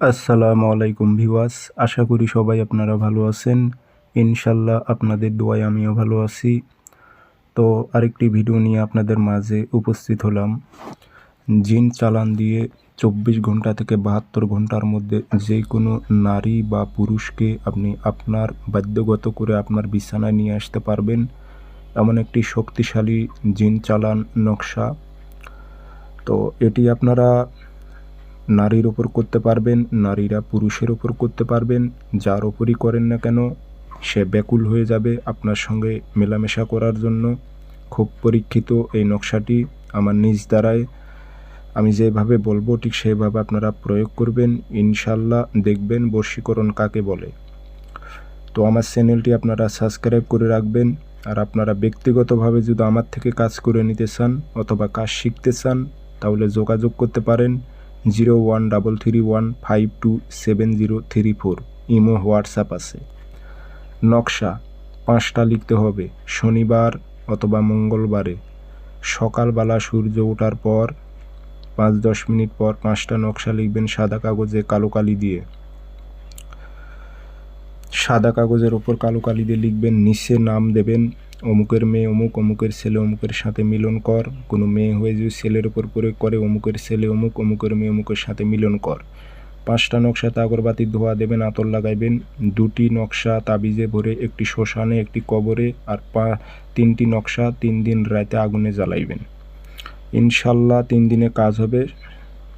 আসসালামু আলাইকুম ভিওয়াস আশা করি সবাই আপনারা ভালো আছেন। ইনশাল্লাহ আপনাদের দোয়ায় আমিও ভালো আছি। তো আরেকটি ভিডিও নিয়ে আপনাদের মাঝে উপস্থিত হলাম। জিন চালান দিয়ে চব্বিশ ঘণ্টা থেকে বাহাত্তর ঘণ্টার মধ্যে যে কোনো নারী বা পুরুষকে আপনি আপনার বাধ্যগত করে আপনার বিছানায় নিয়ে আসতে পারবেন। এমন একটি শক্তিশালী জিন চালান নকশা। তো এটি আপনারা নারীর ওপর করতে পারবেন, নারীরা পুরুষের ওপর করতে পারবেন, যার ওপরই করেন না কেন, সে ব্যাকুল হয়ে যাবে আপনার সঙ্গে মেলামেশা করার জন্য। খুব পরীক্ষিত এই নকশাটি আমার নিজ দ্বারায়। আমি যেভাবে বলব, ঠিক সেভাবে আপনারা প্রয়োগ করবেন ইনশাল্লাহ দেখবেন বর্ষীকরণ কাকে বলে। তো আমার চ্যানেলটি আপনারা সাবস্ক্রাইব করে রাখবেন, আর আপনারা ব্যক্তিগতভাবে যদি আমার থেকে কাজ করে নিতে চান অথবা কাজ শিখতে চান, তাহলে যোগাযোগ করতে পারেন। Zero one double three one five two seven zero three four. Imo WhatsApp আছে। নকশা পাঁচটা লিখতে হবে। শনিবার অথবা মঙ্গলবারে। সকালবেলা সূর্য ওঠার পর পাঁচ দশ মিনিট পর পাঁচটা নকশা লিখবেন সাদা কাগজে কালো কালি দিয়ে। সাদা কাগজের ওপর কালো কালি দিয়ে লিখবেন, নিচে নাম দেবেন অমুকের মেয়ে অমুক, অমুকের ছেলে অমুকের সাথে মিলন কর। কোনো মেয়ে হয়ে যদি ছেলের ওপর প্রয়োগ করে, অমুকের ছেলে অমুক, অমুকের মেয়ে অমুকের সাথে মিলন কর। পাঁচটা নকশাতে আগরবাতির ধোয়া দেবেন, আতর লাগাইবেন। দুটি নকশা তাবিজে ভরে, একটি শ্মশানে, একটি কবরে, আর পা, তিনটি নকশা তিন দিন রাতে আগুনে জ্বালাইবেন। ইনশাল্লাহ তিন দিনে কাজ হবে।